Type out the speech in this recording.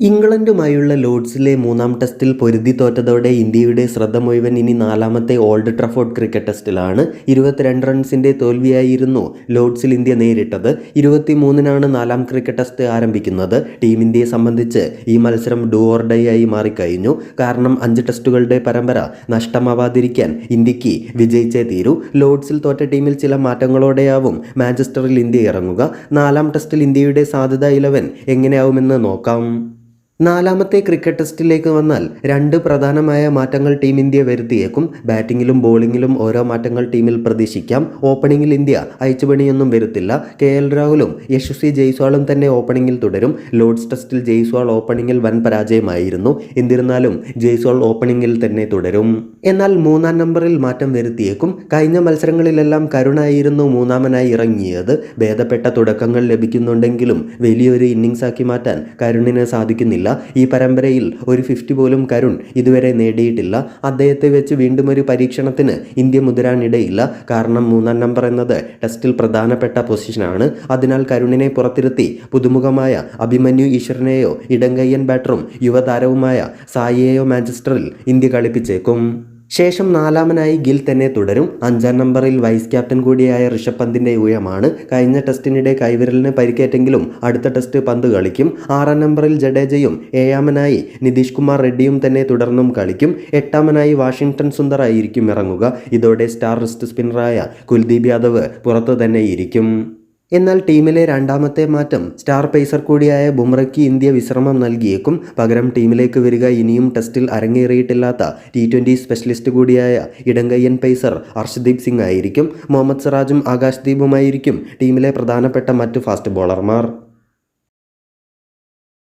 ഇംഗ്ലണ്ടുമായുള്ള ലോഡ്സിലെ മൂന്നാം ടെസ്റ്റിൽ പൊരുതി തോറ്റതോടെ ഇന്ത്യയുടെ ശ്രദ്ധ മുഴുവൻ ഇനി നാലാമത്തെ ഓൾഡ് ട്രഫോർഡ് ക്രിക്കറ്റ് ടെസ്റ്റിലാണ്. ഇരുപത്തിരണ്ട് റൺസിന്റെ തോൽവിയായിരുന്നു ലോഡ്സിൽ ഇന്ത്യ നേരിട്ടത്. ഇരുപത്തിമൂന്നിനാണ് നാലാം ക്രിക്കറ്റ് ടെസ്റ്റ് ആരംഭിക്കുന്നത്. ടീം ഇന്ത്യയെ സംബന്ധിച്ച് ഈ മത്സരം ഡു ഓർ ഡൈ ആയി മാറിക്കഴിഞ്ഞു. കാരണം അഞ്ച് ടെസ്റ്റുകളുടെ പരമ്പര നഷ്ടമാവാതിരിക്കാൻ ഇന്ത്യയ്ക്ക് വിജയിച്ചേ തീരൂ. ലോഡ്സിൽ തോറ്റ ടീമിൽ ചില മാറ്റങ്ങളോടെയാവും മാഞ്ചസ്റ്ററിൽ ഇന്ത്യ ഇറങ്ങുക. നാലാം ടെസ്റ്റിൽ ഇന്ത്യയുടെ സാധ്യത ഇലവൻ എങ്ങനെയാവുമെന്ന് നോക്കാം. നാലാമത്തെ ക്രിക്കറ്റ് ടെസ്റ്റിലേക്ക് വന്നാൽ രണ്ട് പ്രധാനമായ മാറ്റങ്ങൾ ടീം ഇന്ത്യ വരുത്തിയേക്കും. ബാറ്റിങ്ങിലും ബോളിങ്ങിലും ഓരോ മാറ്റങ്ങൾ ടീമിൽ പ്രതീക്ഷിക്കാം. ഓപ്പണിംഗിൽ ഇന്ത്യ അയച്ചുപണിയൊന്നും വരുത്തില്ല. കെ എൽ രാഹുലും യശസ്വി ജയ്സ്വാളും തന്നെ ഓപ്പണിംഗിൽ തുടരും. ലോഡ്സ് ടെസ്റ്റിൽ ജയ്സ്വാൾ ഓപ്പണിംഗിൽ വൻ പരാജയമായിരുന്നു. എന്നിരുന്നാലും ജയ്സ്വാൾ ഓപ്പണിംഗിൽ തന്നെ തുടരും. എന്നാൽ മൂന്നാം നമ്പറിൽ മാറ്റം വരുത്തിയേക്കും. കഴിഞ്ഞ മത്സരങ്ങളിലെല്ലാം കരുണായിരുന്നു മൂന്നാമനായി ഇറങ്ങിയത്. ഭേദപ്പെട്ട തുടക്കങ്ങൾ ലഭിക്കുന്നുണ്ടെങ്കിലും വലിയൊരു ഇന്നിംഗ്സ് ആക്കി മാറ്റാൻ കരുണിന് സാധിക്കുന്നില്ല. ഈ പരമ്പരയിൽ ഒരു ഫിഫ്റ്റി പോലും കരുൺ ഇതുവരെ നേടിയിട്ടില്ല. അദ്ദേഹത്തെ വെച്ച് വീണ്ടും ഒരു പരീക്ഷണത്തിന് ഇന്ത്യ മുതിരാനിടയില്ല കാരണം മൂന്നാം നമ്പർ എന്നത് ടെസ്റ്റിൽ പ്രധാനപ്പെട്ട പൊസിഷനാണ് അതിനാൽ കരുണിനെ പുറത്തിരുത്തി പുതുമുഖമായ അഭിമന്യു ഈശ്വരനെയോ ഇടങ്കയ്യൻ ബാറ്ററും യുവതാരവുമായ സായിയെയോ മാഞ്ചസ്റ്ററിൽ ഇന്ത്യ കളിപ്പിച്ചേക്കും. ശേഷം നാലാമനായി ഗിൽ തന്നെ തുടരും. അഞ്ചാം നമ്പറിൽ വൈസ് ക്യാപ്റ്റൻ കൂടിയായ ഋഷഭ് പന്തിന്റെ ഉയമാണ് കഴിഞ്ഞ ടെസ്റ്റിനിടെ കൈവിരലിന് പരിക്കേറ്റെങ്കിലും അടുത്ത ടെസ്റ്റ് പന്ത് കളിക്കും. ആറാം നമ്പറിൽ ജഡേജയും ഏഴാമനായി നിതീഷ് കുമാർ റെഡ്ഡിയും തന്നെ തുടർന്നും കളിക്കും. എട്ടാമനായി വാഷിംഗ്ടൺ സുന്ദർ ആയിരിക്കും ഇറങ്ങുക. ഇതോടെ സ്റ്റാർ റിസ്റ്റ് സ്പിന്നറായ കുൽദീപ് യാദവ് പുറത്തു തന്നെ ഇരിക്കും. എന്നാൽ ടീമിലെ രണ്ടാമത്തെ മാറ്റം സ്റ്റാർ പേസർ കൂടിയായ ബുംറയ്ക്ക് ഇന്ത്യ വിശ്രമം നൽകിയേക്കും. പകരം ടീമിലേക്ക് വരിക ഇനിയും ടെസ്റ്റിൽ അരങ്ങേറിയിട്ടില്ലാത്ത ടി ട്വന്റി സ്പെഷ്യലിസ്റ്റ് കൂടിയായ ഇടങ്കയ്യൻ പേസർ അർഷദീപ് സിംഗ് ആയിരിക്കും. മുഹമ്മദ് സിറാജും ആകാശ് ദീപുമായിരിക്കും ടീമിലെ പ്രധാനപ്പെട്ട മറ്റ് ഫാസ്റ്റ് ബോളർമാർ.